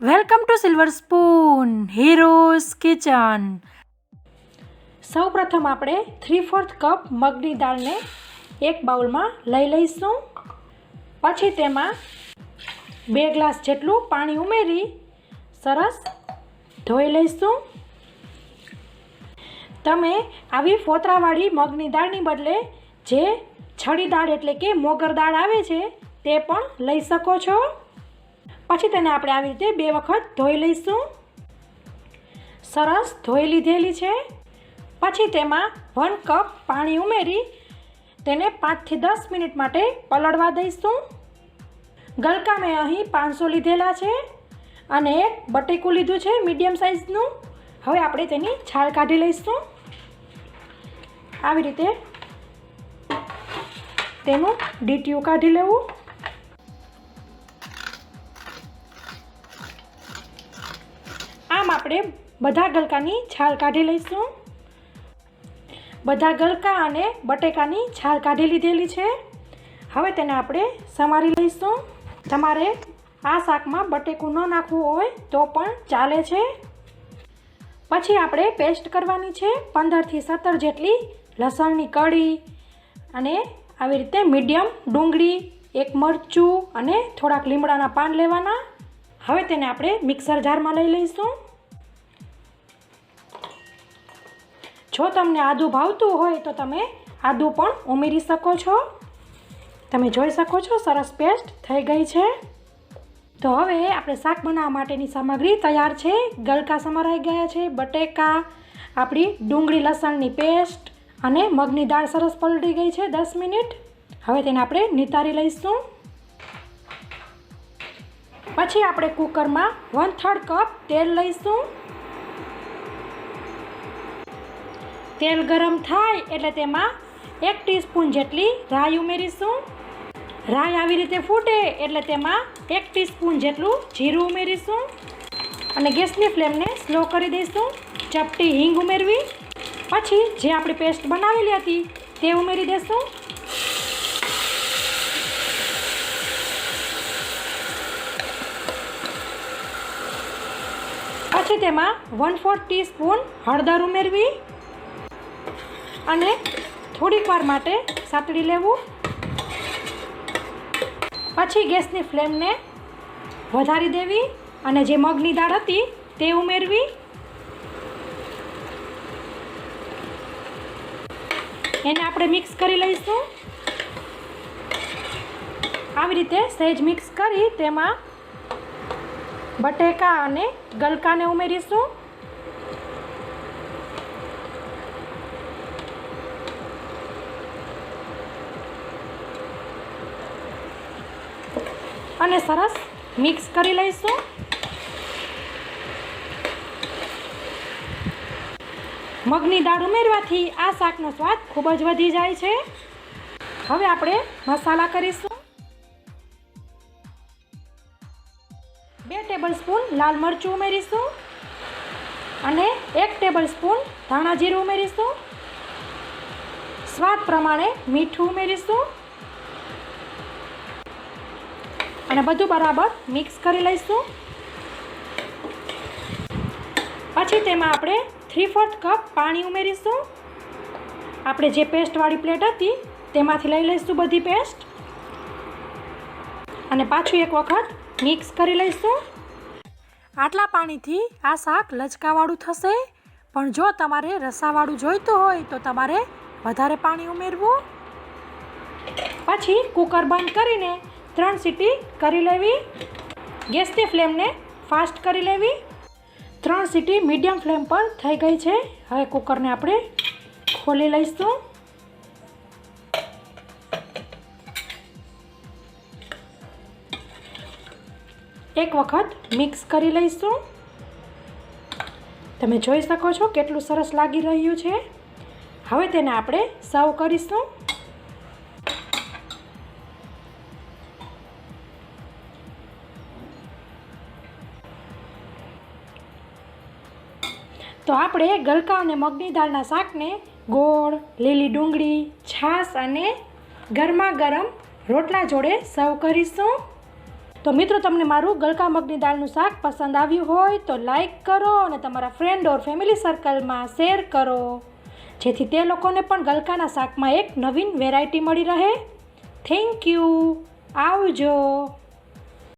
Welcome to silver spoon heroes kitchen સૌ પ્રથમ આપણે થ્રી ફોર્થ કપ મગની દાળને એક બાઉલમાં લઈ લઈશું. પછી તેમાં બે ગ્લાસ જેટલું પાણી ઉમેરી સરસ ધોઈ લઈશું. તમે આવી ફોતરાવાળી મગની દાળની બદલે જે છડી દાળ એટલે કે મોગર દાળ આવે છે, તે પણ લઈ શકો છો. પછી તેને આપણે આવી રીતે બે વખત ધોઈ લઈશું. સરસ ધોઈ લીધેલી છે. પછી તેમાં વન કપ પાણી ઉમેરી તેને પાંચથી દસ મિનિટ માટે પલળવા દઈશું. ગલકા મેં અહીં પાંચસો લીધેલા છે અને એક બટેકું લીધું છે મીડિયમ સાઇઝનું. હવે આપણે તેની છાલ કાઢી લઈશું. આવી રીતે તેનું ડીટીયું કાઢી લેવું. આપણે બધા ગલકાની છાલ કાઢી લઈશું. બધા ગલકા અને બટેકાની છાલ કાઢી લીધેલી છે. હવે તેને આપણે સમારી લઈશું. તમારે આ શાકમાં બટેકું ન નાખવું હોય તો પણ ચાલે છે. પછી આપણે પેસ્ટ કરવાની છે પંદરથી સત્તર જેટલી લસણની કળી અને આવી રીતે મીડિયમ ડુંગળી, એક મરચું અને થોડાક લીમડાના પાન લેવાના. હવે તેને આપણે મિક્સર જારમાં લઈ લઈશું. જો તમને આદું ભાવતું હોય તો તમે આદું પણ ઉમેરી શકો છો. તમે જોઈ શકો છો, સરસ પેસ્ટ થઈ ગઈ છે. તો હવે આપણે શાક બનાવવા માટેની સામગ્રી તૈયાર છે. ગલકા સમારાઈ ગયા છે, બટેકા, આપણી ડુંગળી લસણની પેસ્ટ અને મગની દાળ સરસ પલટી ગઈ છે દસ મિનિટ. હવે તેને આપણે નિતારી લઈશું. પછી આપણે કુકરમાં વન થર્ડ કપ તેલ લઈશું. તેલ ગરમ થાય એટલે તેમાં એક ટીસ્પૂન જેટલી રાઈ ઉમેરીશું. રાઈ આવી રીતે ફૂટે એટલે તેમાં એક ટીસ્પૂન જેટલું જીરું ઉમેરીશું. અને ગેસની ફ્લેમને સ્લો કરી દઈશું. ચપટી હિંગ ઉમેરવી. પછી જે આપણી પેસ્ટ બનાવેલી હતી તે ઉમેરી દઈશું. પછી તેમાં વન ફોર્થ ટીસ્પૂન હળદર ઉમેરવી. અને થોડીક વાર માટે સાતળી લેવું. પછી ગેસની ફ્લેમને વધારી દેવી અને જે મગની દાળ હતી તે ઉમેરવી. એને આપણે મિક્સ કરી લઈશું. આવી રીતે સહેજ મિક્સ કરી તેમાં બટેકા અને ગલકાને ઉમેરીશું. અને સરસ મિક્સ કરી લઈશું. મગની દાળ ઉમેરવાથી આ શાકનો સ્વાદ ખૂબ જ વધી જાય છે. હવે આપણે મસાલા કરીશું. બે ટેબલ સ્પૂન લાલ મરચું ઉમેરીશું અને એક ટેબલ સ્પૂન ધાણા જીરું ઉમેરીશું. સ્વાદ પ્રમાણે મીઠું ઉમેરીશું. અને બધું બરાબર મિક્સ કરી લઈશું. પછી તેમાં આપણે થ્રી ફોર્થ કપ પાણી ઉમેરીશું. આપણે જે પેસ્ટવાળી પ્લેટ હતી, તેમાંથી લઈ લઈશું બધી પેસ્ટ અને પાછું એક વખત મિક્સ કરી લઈશું. આટલા પાણીથી આ શાક લચકાવાળું થશે. પણ જો તમારે રસાવાળું જોઈતું હોય, તો તમારે વધારે પાણી ઉમેરવું. પછી કુકર બંધ કરીને ત્રણ સીટી કરી લેવી, ગેસની ફ્લેમને ફાસ્ટ કરી લેવી. ત્રણ સીટી મીડિયમ ફ્લેમ પર થઈ ગઈ છે. હવે કુકરને આપણે ખોલી લઈશું. એક વખત મિક્સ કરી લઈશું. તમે જોઈ શકો છો કેટલું સરસ લાગી રહ્યું છે. હવે તેને આપણે સર્વ કરીશું. તો આપણે ગલકા અને મગની દાળના શાકને ગોળ, લીલી ડુંગળી, છાશ અને ગરમા ગરમ રોટલા જોડે સર્વ કરીશું. તો મિત્રો, તમને મારું ગલકા મગની દાળનું શાક પસંદ આવ્યું હોય તો લાઈક કરો અને તમારા ફ્રેન્ડ ઓર ફેમિલી સર્કલમાં શેર કરો. જેથી તે લોકોને પણ ગલકાના શાકમાં એક નવીન વેરાયટી મળી રહે. થેન્ક યુ આવજો.